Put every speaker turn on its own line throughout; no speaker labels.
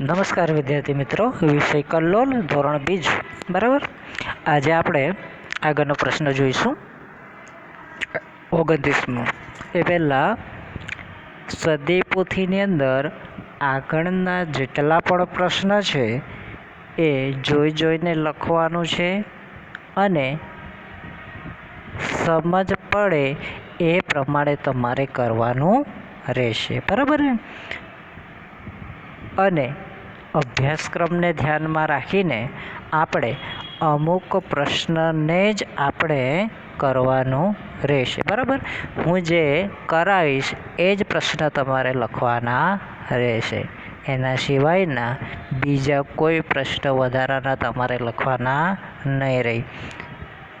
નમસ્કાર વિદ્યાર્થી મિત્રો, વિષય કલ્લોલ, ધોરણ બીજ. બરાબર? આજે આપણે આગળનો પ્રશ્ન જોઈશું. ઓગણત્રીસમો. એ પહેલાં સદી પોથીની અંદર આગળના જેટલા પણ પ્રશ્ન છે, એ જોઈ જોઈને લખવાનું છે અને સમજ પડે એ પ્રમાણે તમારે કરવાનું રહેશે. બરાબર અને અભ્યાસક્રમને ધ્યાનમાં રાખીને આપણે અમુક પ્રશ્નને જ આપણે કરવાનું રહેશે. બરાબર? હું જે કરાવીશ એ જ પ્રશ્ન તમારે લખવાના રહેશે. એના સિવાયના બીજા કોઈ પ્રશ્ન વધારાના તમારે લખવાના નહીં રહી.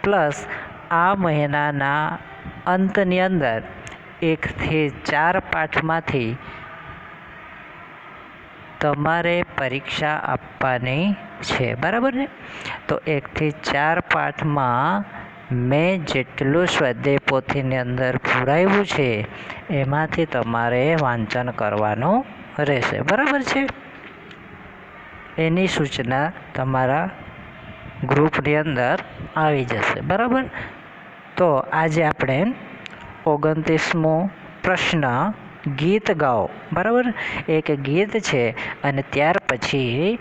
પ્લસ આ મહિનાના અંતની અંદર એકથી ચાર પાઠમાંથી તમારે પરીક્ષા આપવાની છે, બરાબર ને તો એકથી ચાર પાઠમાં મેં જેટલું સ્વાધ્યાય પોથીની અંદર પુરાવ્યું છે, એમાંથી તમારે વાંચન કરવાનું રહેશે, બરાબર છે? એની સૂચના તમારા ગ્રુપની અંદર આવી જશે, બરાબર? તો આજે આપણે ઓગણત્રીસમો પ્રશ્ન ગીત ગાઓ. બરાબર? એક ગીત છે અને ત્યાર પછી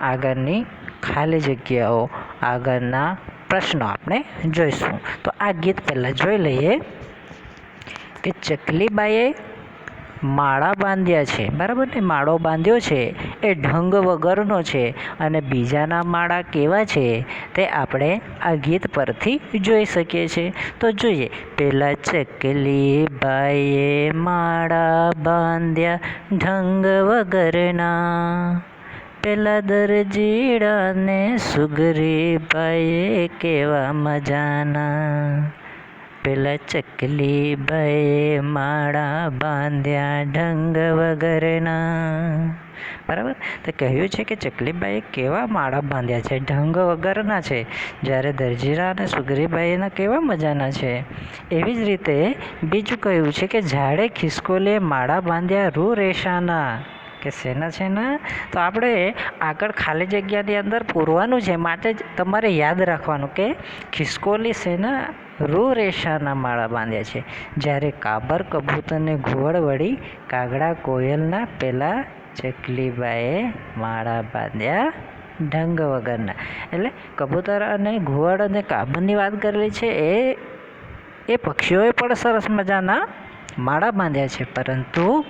આગળની ખાલી જગ્યાઓ, આગળના પ્રશ્નો આપણે જોઈશું. તો આ ગીત પહેલાં જોઈ લઈએ કે ચકલીબાઈએ માળા બાંધ્યા છે. બરાબર ને? માળો બાંધ્યો છે. એ ઢંગ વગરનો છે. અને બીજાના માળા કેવા છે તે આપણે આ ગીત પરથી જોઈ શકીએ છીએ. તો જોઈએ. પહેલાં ચકલી બાઈએ માળા બાંધ્યા ઢંગ વગરના. પેલા દરજીડાને સુગરી બાઈએ કેવા મજાના. પેલા ચકલી બાઈએ માળા બાંધ્યા ઢંગ વગરના. બરાબર? તો કહ્યું છે કે ચકલીબાઈએ કેવા માળા બાંધ્યા છે? ઢંગ વગરના છે. જ્યારે દરજીરા અને સુગરીબાઈના કેવા મજાના છે? એવી જ રીતે બીજું કહ્યું છે કે ઝાડે ખિસકોલે માળા બાંધ્યા રૂ રેશાના. કે શેના શેના? તો આપણે આગળ ખાલી જગ્યાની અંદર પૂરવાનું છે. માટે જ તમારે યાદ રાખવાનું કે ખિસકોલી શેના રૂ રેશાના માળા બાંધ્યા છે. જ્યારે કાબર કબૂતરને ઘુવડ વળી કાગડા કોયલના પેલા ચકલીબાએ માળા બાંધ્યા ઢંગ વગરના. એટલે કબૂતર અને ઘુવડ અને કાબરની વાત કરેલી છે. એ એ પક્ષીઓએ પણ સરસ મજાના માળા બાંધ્યા છે. પરંતુ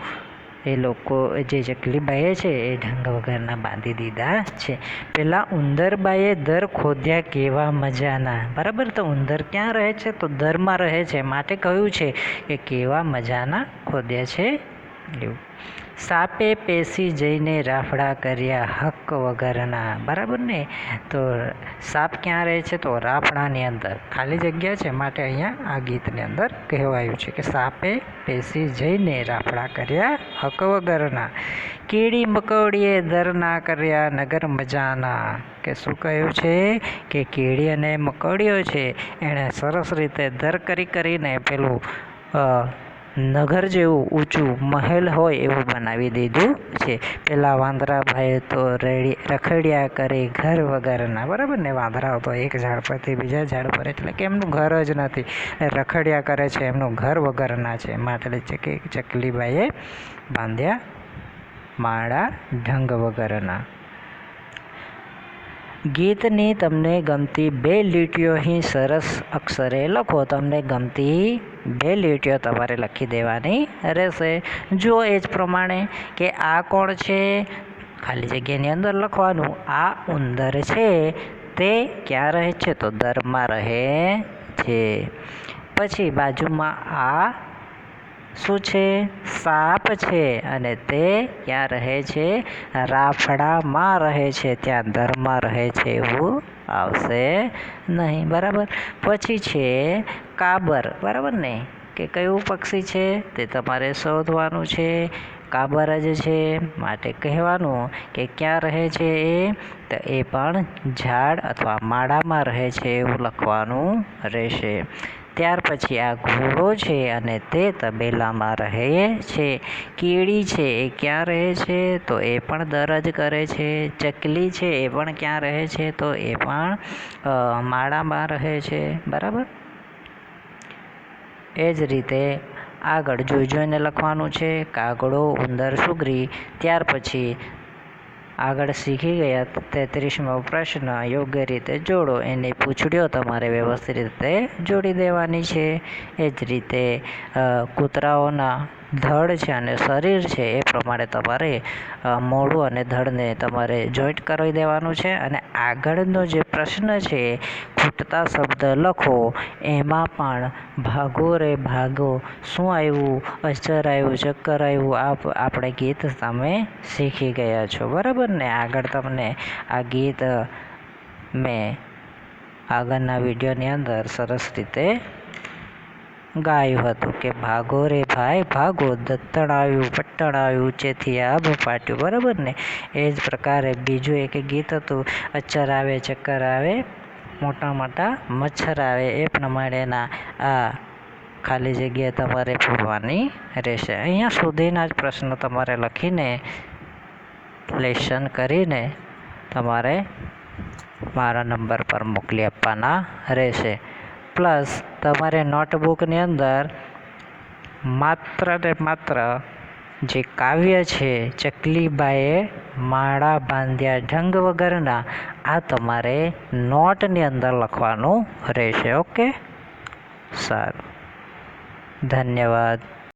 એ લોકો જે ચકલીબાઈએ છે, એ ઢંગ વગરના બાંધી દીધા છે. પહેલાં ઉંદરબાઈએ દર ખોદ્યા કેવા મજાના. બરાબર? તો ઉંદર ક્યાં રહે છે? તો દરમાં રહે છે. માટે કહ્યું છે કે કેવા મજાના ખોદ્યા છે એવું. સાપે પેસી જઈને રાફડા કર્યા હક વગરના. બરાબર ને? તો સાપ ક્યાં રહે છે? તો રાફડાની અંદર. ખાલી જગ્યા છે માટે અહીંયા આ ગીતની અંદર કહેવાયું છે કે સાપે પેસી જઈને રાફડા કર્યા હક વગરના. કીડી મકોડીએ દર ના કર્યા નગર મજાના. કે શું કહ્યું છે? કે કીડી અને મકોડીઓ છે. એણે સરસ રીતે દર કરી કરીને પેલું નગર જેવું ઊંચું મહેલ હોય એવું બનાવી દીધું છે. પેલા વાંદરાભાઈએ તો રેડી, રખડ્યા કરે ઘર વગરના, બરાબર ને? વાંદરાઓ તો એક ઝાડ પરથી બીજા ઝાડ પર, એટલે કે એમનું ઘર જ નથી. રખડ્યા કરે છે, એમનું ઘર વગરના છે. માટે ચકી, ચકલીબાઈએ બાંધ્યા માળા ઢંગ વગરના. ગીતની તમને ગમતી બે લીટીઓ અહીં સરસ અક્ષરે લખો. તમને ગમતી બે લીટીઓ તમારે લખી દેવાની રહેશે. જુઓ એ જ પ્રમાણે કે આ કોણ છે? ખાલી જગ્યાની અંદર લખવાનું. આ ઉંદર છે. તે ક્યાં રહે છે? તો દરમાં રહે છે. પછી બાજુમાં આ શું છે? સાપ છે અને તે ક્યાં રહે છે? રાફડામાં રહે છે. ત્યાં દરમાં રહે છે એવું આવશે નહીં, બરાબર? પછી છે કાબર, બરાબર ને? કે કયું પક્ષી છે? તે તમારે શોધવાનું છે. કાબર જ છે. માટે કહેવાનું કે ક્યાં રહે છે એ? તો એ પણ ઝાડ અથવા માળામાં રહે છે એવું લખવાનું રહેશે. ત્યાર પછી આ ઘોડો છે અને તે તબેલામાં રહે છે. કીડી છે, એ ક્યાં રહે છે? તો એ પણ દરજ કરે છે. ચકલી છે, એ પણ ક્યાં રહે છે? તો એ પણ માળામાં રહે છે. બરાબર? એ જ રીતે આગળ જોઈ જોઈને લખવાનું છે, કાગડો ઉંદર સુગરી. ત્યાર પછી આગળ શીખી ગયા તેત્રીસમો પ્રશ્ન, યોગ્ય રીતે જોડો. એની પૂંછડીઓ તમારે વ્યવસ્થિત રીતે જોડી દેવાની છે? એ જ રીતે કૂતરાઓના ધડ છે અને શરીર છે એ પ્રમાણે તમારે મોડું અને ધડને તમારે જોઈન્ટ કરી દેવાનું છે અને આગળનો જે પ્રશ્ન છે, ખૂટતા શબ્દ લખો, એમાં પણ ભાગો રે ભાગો, શું આવ્યું, અચર આવ્યું, ચક્કર આવ્યું, આપ, આપણે ગીત તમે શીખી ગયા છો. બરાબર ને? આગળ તમને આ ગીત મેં આગળના વિડીયોની અંદર સરસ રીતે ગાયું હતું કે, ભાગો રે ભાઈ, ભાગો, દત્તણ આવ્યું, પટ્ટણ આવ્યું ચેથી આભ પાટ્યું. બરાબર ને? એ જ પ્રકારે બીજું એક ગીત હતું, અચ્છર આવે, ચક્કર આવે, મોટા મોટા મચ્છર આવે. એ પ્રમાણેના આ ખાલી જગ્યા તમારે પૂરવાની રહેશે. અહીંયા સુધીના જ પ્રશ્નો તમારે લખીને લેસન કરીને તમારે મારા નંબર પર મોકલી આપવાના રહેશે. પ્લસ તમારે નોટબુકની અંદર માત્ર ને માત્ર જે કાવ્ય છે ચકલીબાએ માળા બાંધ્યા ઢંગ વગરના, આ તમારે નોટની અંદર લખવાનું રહેશે, ઓકે? સારું. ધન્યવાદ.